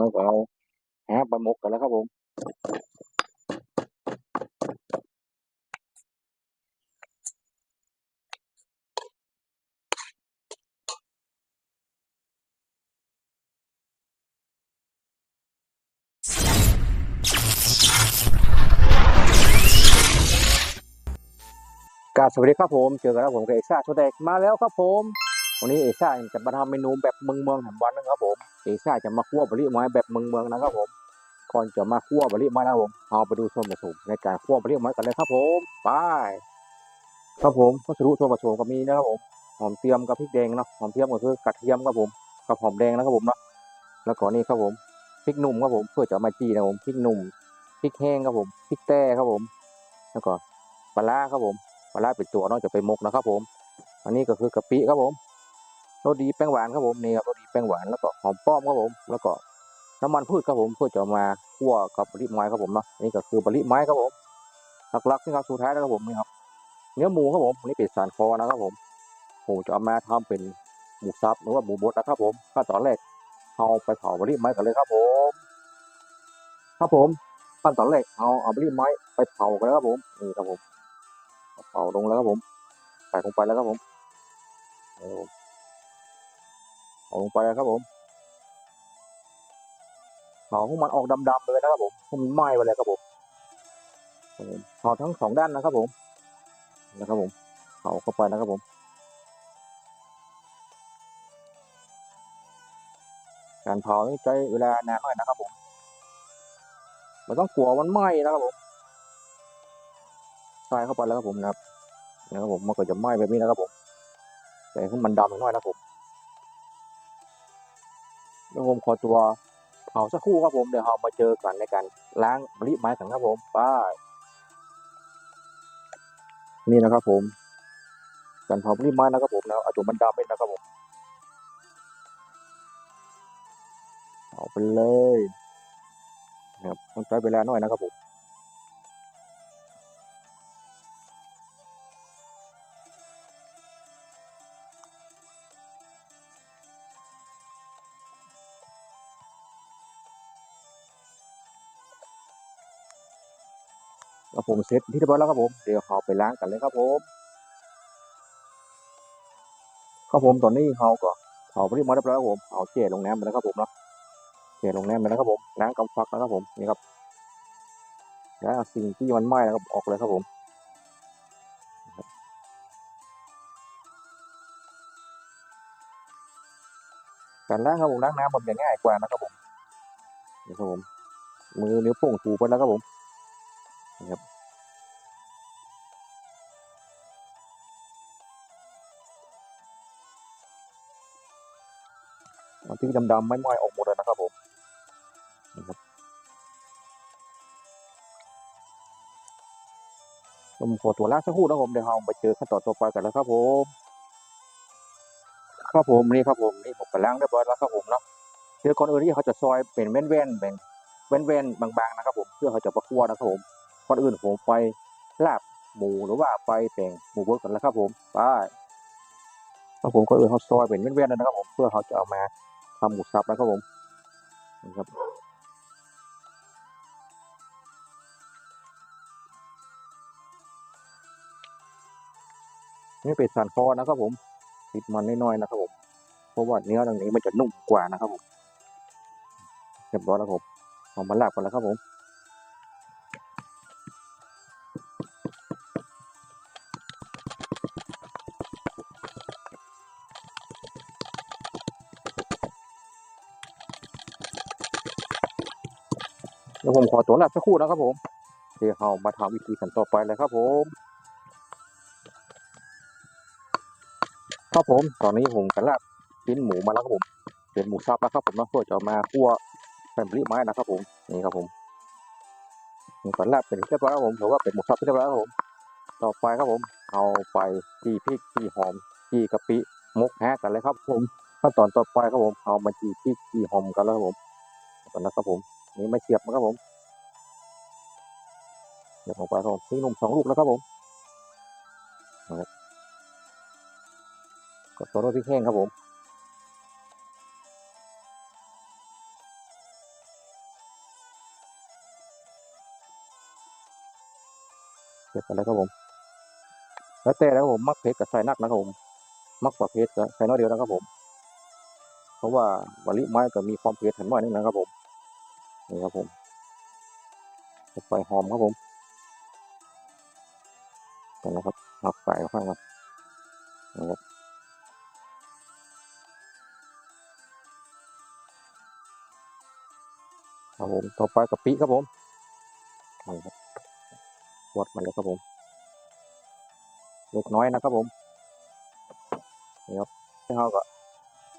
เราก็เอาหาปลาหมกกันแล้วครับผมกาสวัสดีครับผมเจอกันแล้วผมกับเอกซ่าโชว์แดกมาแล้วครับผม วันนี้เอกซ่าจะมาทำเมนูแบบเมืองเมืองแห่งวันนะครับผม เอกซ่าจะมาคั่วบริไม้แบบเมืองเมืองนะครับผมก่อนจะมาคั่วบริไม้นะผมเอาไปดูส่วนผสมในการคั่วบริไม้กันเลยครับผมไปครับผมวัสดุส่วนผสมก็มีนะครับผมหอมเทียมกับพริกแดงเนาะหอมเทียมก็คือกระเทียมครับผมกับหอมแดงนะครับผมเนาะแล้วก็นี่ครับผมพริกหนุ่มครับผมเพื่อจะมาจีนะครับผมพริกหนุ่มพริกแห้งครับผมพริกแต้ครับผม แล้วก็ปลาร้าครับผมปลาร้าเป็นตัวนอกจากไปมกนะครับผม อันนี้ก็คือกะปิครับผม รสดีแป้งหวานครับผมนี่ครับรสดีแป้งหวานแล้วก็หอมป้อมครับผม แล้วก็น้ำมันพืชครับผมเพื่อจะมาคั่วกับบะหรี่ไม้ครับผมเนาะอันนี่ก็คือบะหรี่ไม้ครับผมหลักๆนี่ครับสุดท้ายนะครับผมนี่ครับเนื้อหมูครับผมอันนี้เป็นสานคอนะครับผมผมจะเอามาทำเป็นหมูสับหรือว่าหมูบดนะครับผมขั้นตอนแรกเอาไปเผาบะหรี่ไม้กันเลยครับผม ครับผมขั้นตอนแรกเอาเอาบะหรี่ไม้ไปเผากันแล้วครับผมนี่ครับผมเผาลงแล้วครับผมใส่ลงไปแล้วครับผม เอาเอาลงไปแล้วครับผมเผาให้มันออกดำๆเลยนะครับผมมันไหม้ไปเลยครับผมเผาทั้งสองด้านนะครับผมนะครับผมเผาเข้าไปนะครับผมการเผานี่ใช้เวลานานหน่อยนะครับผมไม่ต้องกลัวมันไหม้นะครับผมใส่เข้าไปแล้วครับผมนะครับนะครับผมมันก็จะไหม้แบบนี้นะครับผมแต่ให้มันดำหน่อยนะครับผม แล้วผมขอตัวเผาสักครู่ครับผมเดี๋ยวเรามาเจอกันในการล้างริไม้กันครับผมไปนี่นะครับผมการเผาริไม้นะครับผมนะเอาจุมันดำไปนะครับผมเอาไปเลยนะครับต้องใช้เวลาหน่อยนะครับผม รับผมเสร็จที่เรียบร้อยแล้วครับผมเดี๋ยวเราไปล้างกันเลยครับผมครับผมตอนนี้เราก็เผาไปที่มาเรียบร้อยแล้วครับผมเอาเจลงน้ำไปแล้วครับผมเนาะเจลงน้ำไปแล้วครับผมล้างกำฟักแล้วครับผมนี่ครับแล้วสิ่งที่มันไหม้นะครับออกเลยครับผมการล้างครับผมล้างน้ำมันจะง่ายกว่านะครับผมนี่ครับผมมือนิ้วโป้งถูไปแล้วครับผมเอา ที่ดำๆไม่ไหม้ออกหมดเลยนะครับผมนะครับผมขอตัวลากสักครู่นะครับผมเดี๋ยวเราไปเจอขั้นตอนต่อไปกันแล้วครับผมครับผมนี่ครับผมนี่ผมไปล้างเรียบร้อยแล้วครับผมเนาะเดี๋ยวก่อนอื่นที่เขาจะซอยเป็นแว่นๆแบ่งแว่นๆบางๆนะครับ ผมเพื่อเขาจะประคั่วนะครับผมก่อนอื่นผมไปลาบหมูหรือว่าไปแต่งหมูเบดกันแล้วครับผมไปครับผมก่อนอื่นเขาซอยเป็นแว่นๆนะครับผมเพื่อเขาจะเอามา ทำหมูสับนะครับผมนะครับนี่เป็ดสันคอนะครับผมติดมันน้อยๆนะครับผมเพราะว่าเนื้อตรงนี้มันจะนุ่มกว่านะครับผมเรียบร้อยแล้วครับผมเอามาลาบกันแล้วครับผม เดี๋ยวผมขอตัวลาบสักครู่นะครับผมเดี๋ยวเรามาทำวิธีกันต่อไปเลยครับผม ครับผม ตอนนี้ผมกันลาบชิ้นหมูมาแล้วครับผม เป็นหมูสับแล้วครับผมนะเพื่อจะมาคั่วเป็นบริไม้นะครับผม นี่ครับผมนี่กันลาบเป็นที่เรียบร้อยแล้วครับผมถือว่าเป็นหมูสับที่เรียบร้อยแล้วครับผม ต่อไปครับผม เอาไปจีพริกจีหอมจีกะปิมกแฮะกันเลยครับผมขั้นตอนต่อไปครับผม เอามาจีพริกจีหอมกันแล้วครับผมกันนะครับผม นี่มาเสียบนะครับผมเสียบออกไปครับนี่นมสองลูกนะครับผมกัตัวรถที่แห้งครับผมเสียบไปแล้วครับผม แล้วแต่แล้วผมมักเพชรกับสายนักนะครับผม มักกว่าเพชรกับายน้อยเดียวนะครับผม เพราะว่าบริไม้ก็มีความเพชรถึงน้อยนึงนะครับผม นี่ครับผมไฟหอมครับผมกันนะครับหักไฟข้างครับนี่ครับครับผมต่อไปกะปิครับผมนี่ครับวดมันเลยครับผมเล็กน้อยนะครับผมนี่ครับที่เขาก็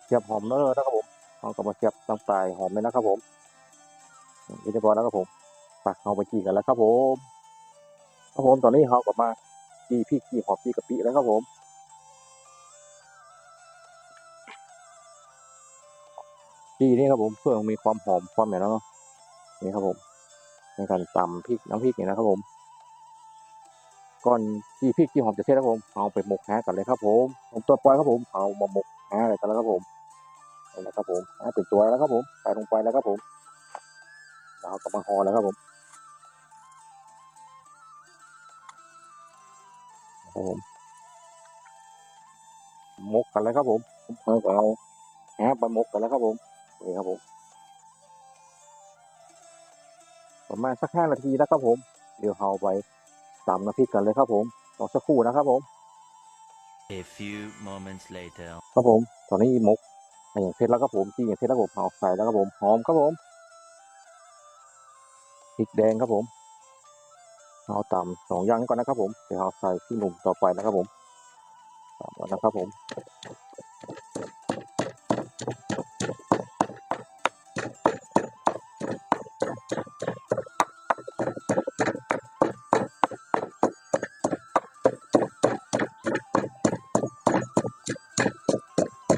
เสียบหอมเนอะนะครับผมเขาก็มาเสียบตั้งปลายหอมเลยนะครับผม นี่เรียบร้อยแล้วครับผมไปเอาไปจีกันแล้วครับผมครับผมตอนนี้เขาก็มาจีพริกจีหอมจีกะปิแล้วครับผมจีนี่ครับผมเพื่อมีความหอมความเหนแล้วเนาะนี่ครับผมในการตำพริกน้ำพริกนี่นะครับผมก่อนที่พริกที่หอมจะเสร็จแล้วครับผมเอาไปหมกแหกันเลยครับผมผมตัวปล่อยครับผมเอามาหมกแหอะไรกันแล้วครับผมนี่นะครับผมเป็นตัวแล้วครับผมใส่ลงไปแล้วครับผม เราก็มาห่อแล้วครับผมครับผมหมกกันเลยครับผมผมเอาก็เอาแหไปหมกกันแล้วครับผมนี่ครับผมประมาณสักห้านาทีนะครับผม เดี๋ยวเอาไปตำน้ำพริกกันเลยครับผมรอสักครู่นะครับผม A few moments later. ครับผม ตอนนี้หมกอย่างเสร็จแล้วครับผมที่อย่างเสร็จแล้วผมเอาใส่แล้วครับผมหอมครับผมพ ริกแดงครับผมเอาตำสองย่างนี้ก่อนนะครับ ผมเดี๋ยวเอาใส่ที่หนุ่มต่อไปนะครับผมตามก่อนนะครับผม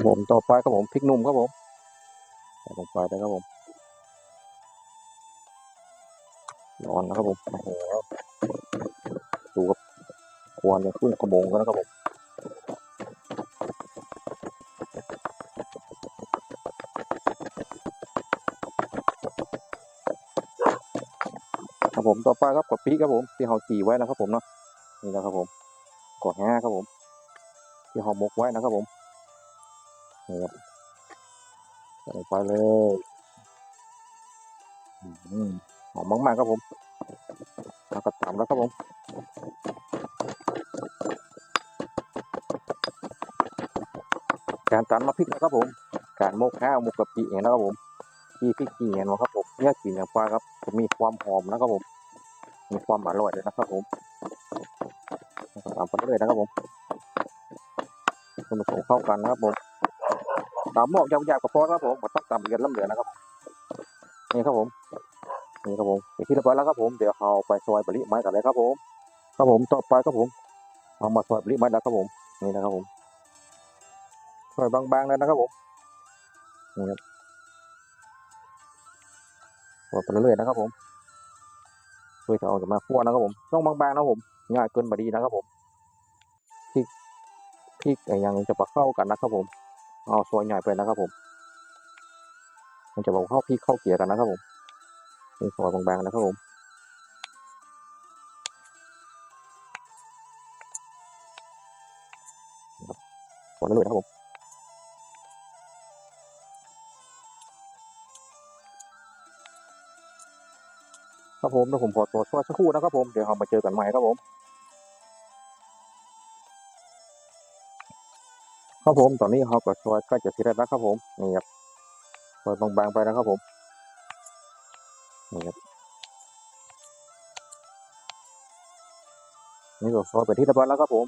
ผมต่อไปครับผมพริกหนุ่มครับผมใส่ลงไปนะครับผม นะครับผมโอ้โหดูครับควรจะขึ้นกระมงแล้วนะครับผมครับผมต่อไปครับกะปิครับผมที่เราจีไว้นะครับผมเนาะนี่นะครับผมกดแห้ครับผม ที่เราหมกไว้นะครับผมนี่ครับไปเลยอืม หอมมากๆครับผมแล้วก็ตามแล้วครับผมการตำมาพริกนะครับผม การโมกข้าวโมกกะปิองนะครับผมที่พริกเงี้ยนะครับผมเนี่ยกลิ่นอย่างปลาครับจะมีความหอมนะครับผม มีความอร่อยเลยนะครับผมตามไปเรื่อยนะครับผมคนผสมเข้ากันนะครับผมตามหมอยาวๆกับพอครับผมมาต้องตามเรียนล้ำเหลือนะครับนี่ครับผม นี่ครับผมที่เรียบร้อยแล้วครับผมเดี๋ยวเอาไปซอยบะลิไม้กันเลยครับผม ครับผมต่อไปครับผมเอามาซอยบะลิไม้แล้วครับผมนี่นะครับผมซอยบางๆเลยนะครับผมนี่ครับซอไปเรื่อยๆนะครับผมเพื่อจะเอาจะมาคั่วนะครับผม ต้องบางๆนะครับผมง่ายเกินบดีนะครับผมพริกพริกอะไรอย่างจะปะเข้ากันนะครับผม เอาซอยใหญ่ไปนะครับผม มันจะบอกเข้าพี่เข้าเกียร์กันนะครับผม นี่ซอยบางๆนะครับผมกดเรื่อยๆนะครับผมครับผมเดี๋ยวผมขอตัวช่วยสักครู่นะครับผม เดี๋ยวเรามาเจอกันใหม่ครับผม ครับผม ตอนนี้เราก็ซอยใกล้จะเสร็จแล้วครับผม นี่ครับซอยบางๆไปนะครับผม นี่ก็ซอยไปที่เรียบร้อยแล้วครับผม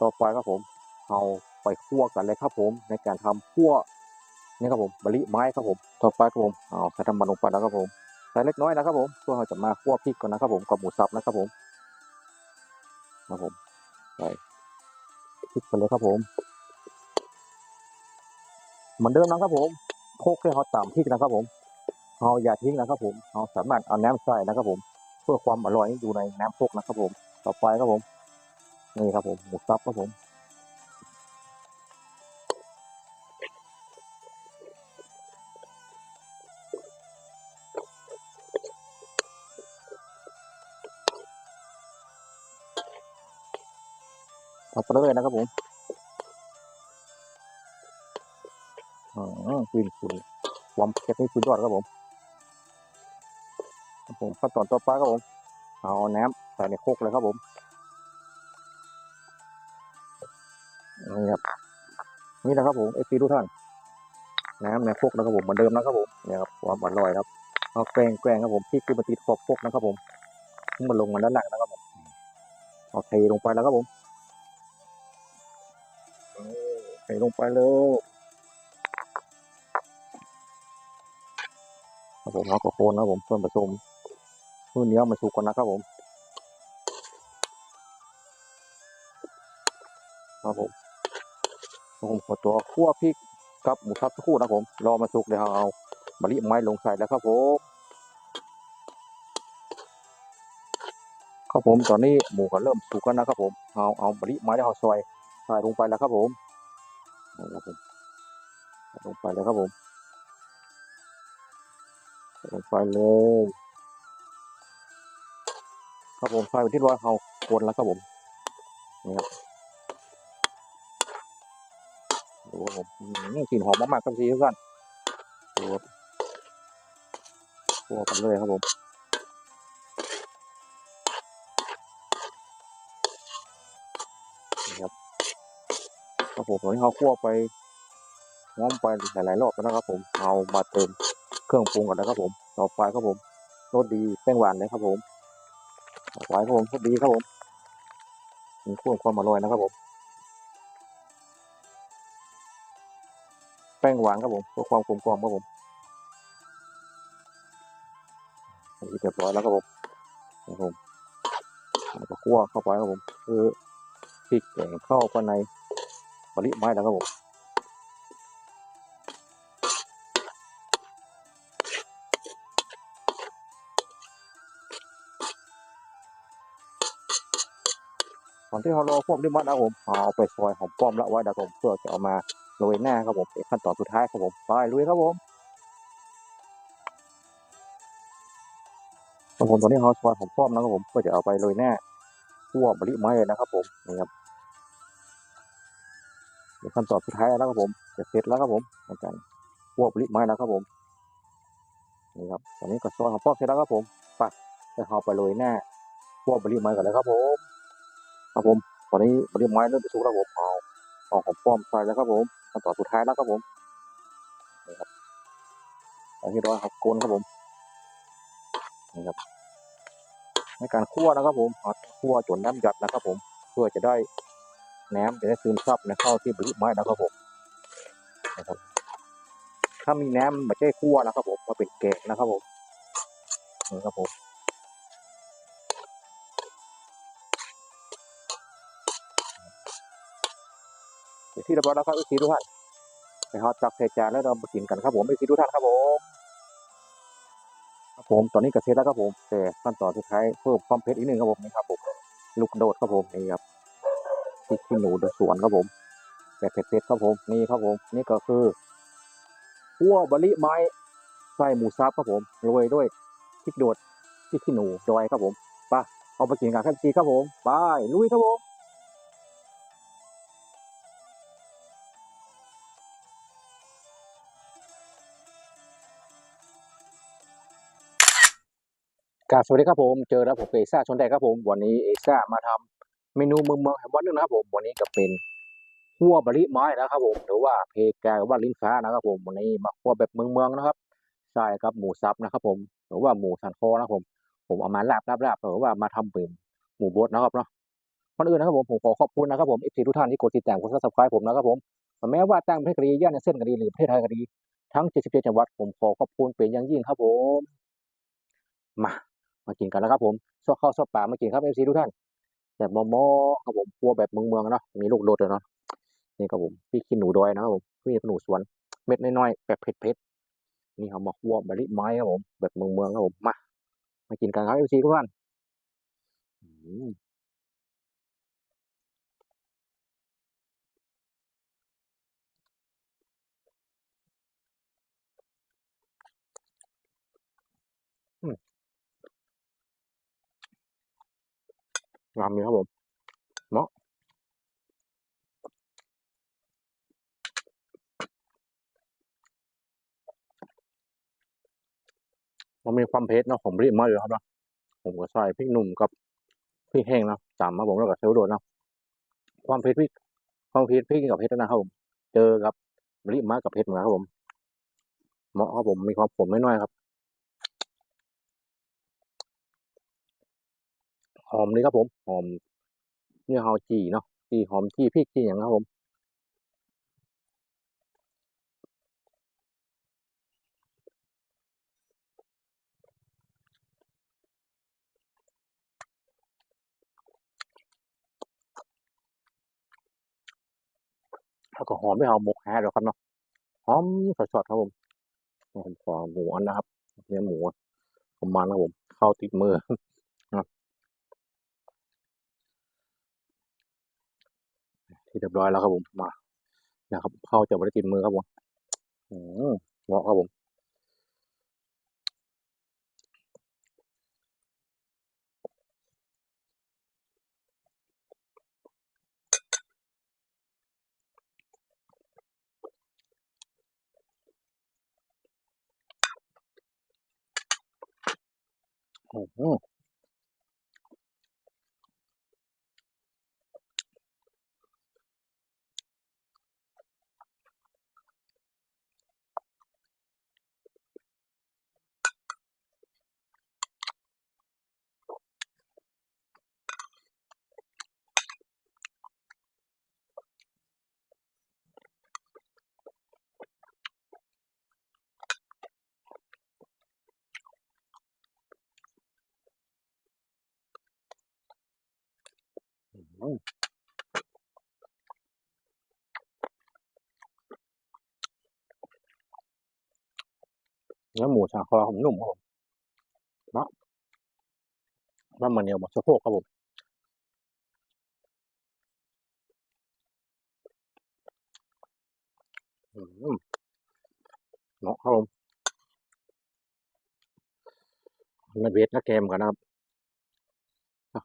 ต่อไปครับผมเอาไปคั่วกันเลยครับผม ในการทำคั่วนี่ครับผมบะลิไม้ครับผมต่อไปครับผมเอาใส่น้ำมันลงไปแล้วครับผมใส่เล็กน้อยนะครับผมเพื่อเราจะมาคั่วพริกก่อนนะครับผมกับหมูสับนะครับผมครับผมใส่พริกไปเลยครับผมเหมือนเดิมนะครับผมโคกให้เขาตามพริกนะครับผมเราอย่าทิ้งนะครับผมเราสามารถเอาน้ำใส่นะครับผม เพื่อความอร่อยอยู่ในน้ำโคกนะครับผม ต่อไปครับผม นี่ครับผมหมูสับครับผมเอาไปเลยนะครับผมอ๋อกลิ่นคุณความเผ็ดนี่สุดยอดครับผม ครับผมขั้นตอนต่อไปครับผม เอาน้ำ ใส่ในโคกเลยครับผมนี่ครับนี่นะครับผมเอฟซีทุกท่านน้ำในโคกนะครับผมเหมือนเดิมนะครับผมเนี่ยครับความอร่อยครับเอาแกล้งแกล้งครับผมพริกขึ้นมาติดขอบโคกนะครับผมมันลงมาด้านหลังนะครับผมเอาเทลงไปแล้วครับผมเทลงไปเลยครับผมเอากระโคนนะครับผมส่วนผสมมือเนื้อมาสุกก่อนนะครับผม ครับผมผมขอตัวคั่วพริกครับหมูสับสักครู่นะครับผมรอมาสุกเดี๋ยวเอามะลิไม้ลงใส่แล้วครับผมครับผมตอนนี้หมูก็เริ่มสุกแล้วนะครับผมเอาเอามะลิไม้ที่เราซอยใส่ลงไปแล้วครับผมนี่ครับผมใส่ลงไปเลยครับผมใส่ลงไปเลยครับผมใส่ไปที่ร้อยเอาคนแล้วครับผมนี่ครับ ดูครับผมกลิ่นหอมมากๆครับพี่ทุกท่านตัวตัวกันเลยครับผมนี่ครับครับผมตอนนี้เขาคั่วไปง้อมไปหลายๆรอบแล้วนะครับผมเอามาเติมเครื่องปรุงก่อนนะครับผมต่อไปครับผมรสดีแป้งหวานเลยครับผมต่อไปครับผมรสดีครับผมมีครื่องความอร่อยนะครับผม แป้งหวานครับผมเพื่อความกลมกล่อมครับผมเรียบร้อยแล้วครับผมครับผมแล้วก็คั่วเข้าไปครับผมคือพริกแกงเข้าไปในมะลิไม้แล้วครับผมตอนที่เรารอพวกนี้มัดนะผมเอาไปซอยหอมป้อมละไว้นะครับผมเพื่อจะเอามา โรยหน้าครับผมเป็นขั้นตอนสุดท้ายครับผมไปลุยครับผมครับผมตอนนี้เราซอยหอมป้อมนะครับผมก็จะเอาไปโรยหน้าคั่วมะลิไม้นะครับ ผมนี่ครับเดี๋ยวขั้นตอนสุดท้ายแล้วครับผมจะเสร็จแล้วครับผมในการคั่วมะลิไม้แล้วครับผมนี่ครับตอนนี้ก็ซอยหอมป้อมเสร็จแล้วครับผมไปจะเอาไปโรยหน้าคั่วมะลิไม้ก่อนเลยครับผมครับผมตอนนี้มะลิไม้เริ่มจะสุกแล้วผมเอาเอาหอมป้อมใส่แล้วครับผม ขั้นตอนสุดท้ายแล้วครับผมนี่ครับอันที่ร้อยครับโกนครับผมนี่ครับในการคั่วนะครับผมเอาคั่วจนน้ำหยัดนะครับผมเพื่อจะได้แหนมจะได้ซึมซับในข้าวที่บริไม้นะครับผมนะครับถ้ามีแหนมไม่ใช่คั่วนะครับผมมาเป็นแกงนะครับผมนี่ครับผม ที่เรียบร้อยแล้วครับอีกทีทุกท่านไปฮอตจักใส่จานแล้วเรามากินกันครับผมอีกทีทุกท่านครับผมครับผมตอนนี้กระเซ็แล้วครับผมแต่ขั้นตอนสุดท้ายเพิ่มความเผ็ดอีกหนึ่งครับผมนี่ครับผมลูกโดดครับผมนี่ครับพริกขี้หนูเดือสวนครับผมแบบเผ็ดๆครับผมนี่ครับผม นี่ก็คือขั่วบะลิไม้ใส่หมูสับครับผมโรยด้วยพริกโดดพริกขี้หนูดอยครับผมไปเอาไปกินกันครับซีครับผมไปลุยครับผม กาบสวัสดีครับผมเจอแล้วผมเอซ่าชนแดกครับผมวันนี้เอซ่ามาทำเมนูเมืองเมืองแห่งวันนึงนะครับผมวันนี้ก็เป็นขั่วบะลิไม้นะครับผมหรือว่าเพกาหรือว่าลิ้นฟ้านะครับผมวันนี้มาขั่วแบบเมืองเมืองนะครับใช่ครับหมูสับนะครับผมหรือว่าหมูสันคอนะครับผม ผมเอามาลาบลาบลาบหรือว่ามาทำเป็นหมูบดนะครับเนาะก่อนอื่นนะครับผมผมขอขอบคุณนะครับผมเอฟซีทุกท่านที่กดติดตามกดซับสไครต์ผมนะครับผมแม้ว่าต่างประเทศก็ดีย่านในเส้นก็ดีหรือประเทศไทยก็ดีทั้ง 77 จังหวัดผมขอขอบคุณเป็นอย่างยิ่งครับผมมา มากินกันแล้วครับผมซอบข้าวซอบปลามากินครับเอฟซีทุกท่านแบบมอมอครับผมครัวแบบเมืองเมืองเนาะมีลูกโดดเลยเนาะนี่ครับผมพี่กินหนูดอยนะครับผมพี่ขี้หนูสวนเม็ดน้อยๆแบบเผ็ดๆนี่เขามาคั่วบบลิไม้ครับผมแบบเมืองเมืองครับผมมามากินกันครับเอฟซีทุกท่าน งามเลยครับผมเนาะมันมีความเผ็ดเนาะของมริบมาอยู่ครับเนาะผมก็ใส่พริกหนุ่มกับพริกแห้งเนาะสามมาผมแล้วก็เซลโดนนะความเผ็ดพริกความเผ็ดพริกกับเผ็ดนะครับผมเจอกับริบมากับเผ็ดเหมือนครับผมเหมาะครับผมมีความขมไม่น้อยครับ หอมนี่ครับผม หอมเนี่ยเฮาจีเนาะจีหอมจีพริกจีอย่างครับผมแล้วก็หอมไม่เอาหมกแฮะแล้วครับเนาะหอมสดๆครับผมผมขอหมูอันนะครับเนื้อหมูประมาณนะครับผมเข้าติดมือ นะครับที่ เรียบร้อยแล้วครับผมมานะครับเข้าจะไม่ได้ติดมือครับผมอืมเหมาะครับผมอืมอื เนื้อหมูชาคอผมนุ่มครับผมเนาะมันมันเหนียวหมดสะโพกครับผมเนาะครับผมมันเวทนะแกมกันนะครับอะ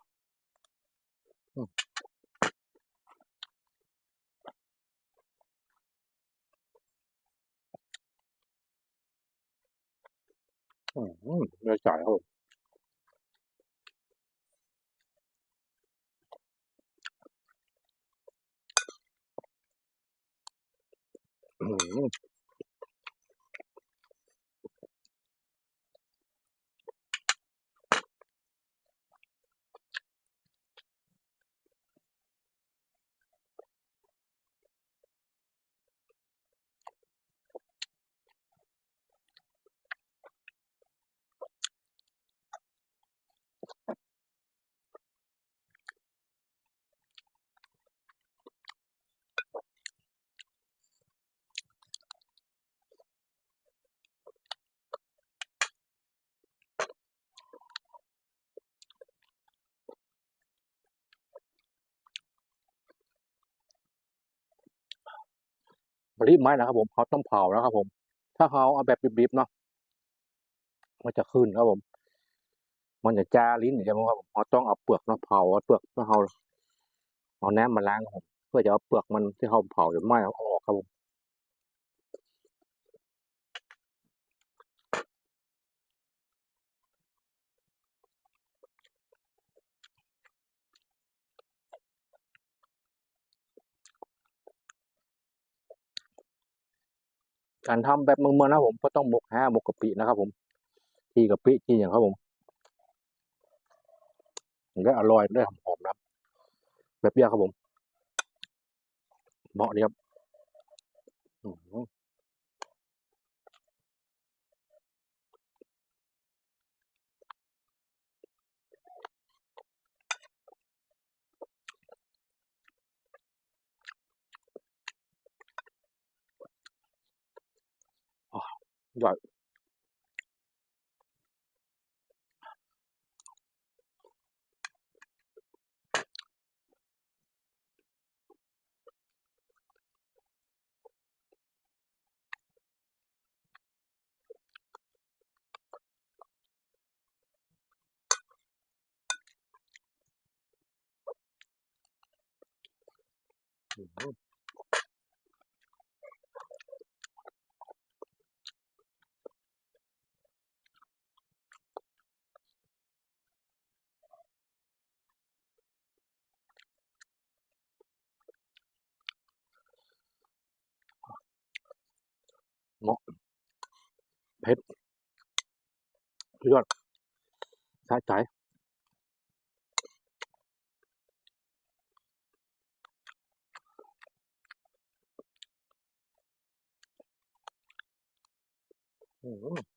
อืมอืมเนื้อจ่า รับผมอืมนะครับผมเขาต้องเผานะครับผม ถ้าเขาเอาแบบดิบๆเนาะมันจะขึ้นครับผม มันจะจาลิ้นใช่ไหมครับผมเขาต้องเอาเปลือกเนาเผาเอาเปลือกแล้วเขาเอาน้ำมาล้างครับผมเพื่อจะเอาเปลือกมันที่เขาเผาหรือไม่เอาออกครับผมการทำแบบเมืองๆนะผมก็ต้องหมกแห้หมกกะปินะครับผม ที่กะปิที่อย่างครับผม มันก็อร่อยได้หอมๆนะแบบเนี้ยครับผมเหมาะดีครับอร่อย thử luôn ngọt hết rồi. Sai trái. ผ็